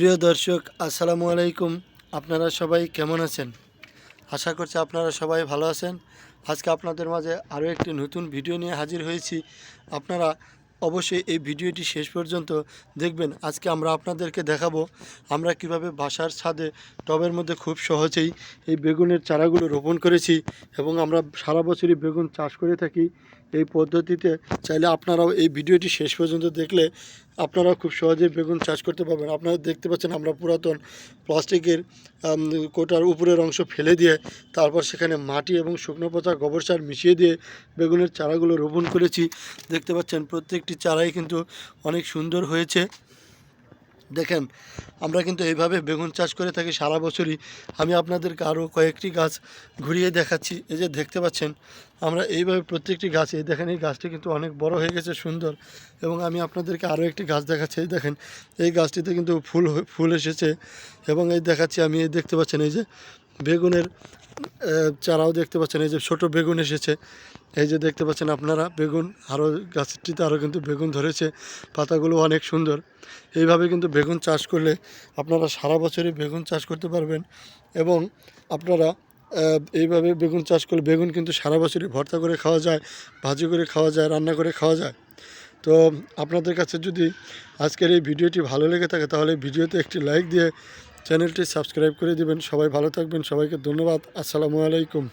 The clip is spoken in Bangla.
প্রিয় দর্শক, আসসালামু আলাইকুম। আপনারা সবাই কেমন আছেন? আশা করছি আপনারা সবাই ভালো আছেন। আজকে আপনাদের মাঝে আরও একটি নতুন ভিডিও নিয়ে হাজির হয়েছি। আপনারা অবশ্যই এই ভিডিওটি শেষ পর্যন্ত দেখবেন। আজকে আমরা আপনাদেরকে দেখাবো আমরা কীভাবে বাসার ছাদে টবের মধ্যে খুব সহজেই এই বেগুনের চারাগুলো রোপণ করেছি এবং আমরা সারা বছরই বেগুন চাষ করে থাকি এই পদ্ধতিতে। চাইলে আপনারাও এই ভিডিওটি শেষ পর্যন্ত দেখলে আপনারাও খুব সহজেই বেগুন চাষ করতে পারবেন। আপনারা দেখতে পাচ্ছেন আমরা পুরাতন প্লাস্টিকের কোটার উপরের অংশ ফেলে দিয়ে তারপর সেখানে মাটি এবং শুকনো পচা গোবর সার মিশিয়ে দিয়ে বেগুনের চারাগুলো রোপণ করেছি। দেখতে পাচ্ছেন প্রত্যেকটি চারাই কিন্তু অনেক সুন্দর হয়েছে। দেখেন, আমরা কিন্তু এইভাবে বেগুন চাষ করে থাকি সারা বছরই। আমি আপনাদেরকে আরও কয়েকটি গাছ ঘুরিয়ে দেখাচ্ছি। এই যে দেখতে পাচ্ছেন, আমরা এইভাবে প্রত্যেকটি গাছ, এই দেখেন, এই গাছটি কিন্তু অনেক বড় হয়ে গেছে, সুন্দর। এবং আমি আপনাদেরকে আরও একটি গাছ দেখাচ্ছি। এই দেখেন, এই গাছটিতে কিন্তু ফুল ফুল এসেছে। এবং এই দেখাচ্ছি আমি, এই দেখতে পাচ্ছেন, এই যে বেগুনের চারাও দেখতে পাচ্ছেন, এই যে ছোট বেগুন এসেছে। এই যে দেখতে পাচ্ছেন আপনারা, বেগুন আরও গাছটিতে আরও কিন্তু বেগুন ধরেছে, পাতাগুলো অনেক সুন্দর। এইভাবে কিন্তু বেগুন চাষ করলে আপনারা সারা বছরই বেগুন চাষ করতে পারবেন এবং আপনারা এইভাবে বেগুন চাষ করলে বেগুন কিন্তু সারা বছরই ভর্তা করে খাওয়া যায়, ভাজি করে খাওয়া যায়, রান্না করে খাওয়া যায়। তো আপনাদের কাছে যদি আজকের এই ভিডিওটি ভালো লেগে থাকে, তাহলে ভিডিওতে একটি লাইক দিয়ে চ্যানেলটি সাবস্ক্রাইব করে দিবেন। সবাই ভালো থাকবেন, সবাইকে ধন্যবাদ। আসসালামু আলাইকুম।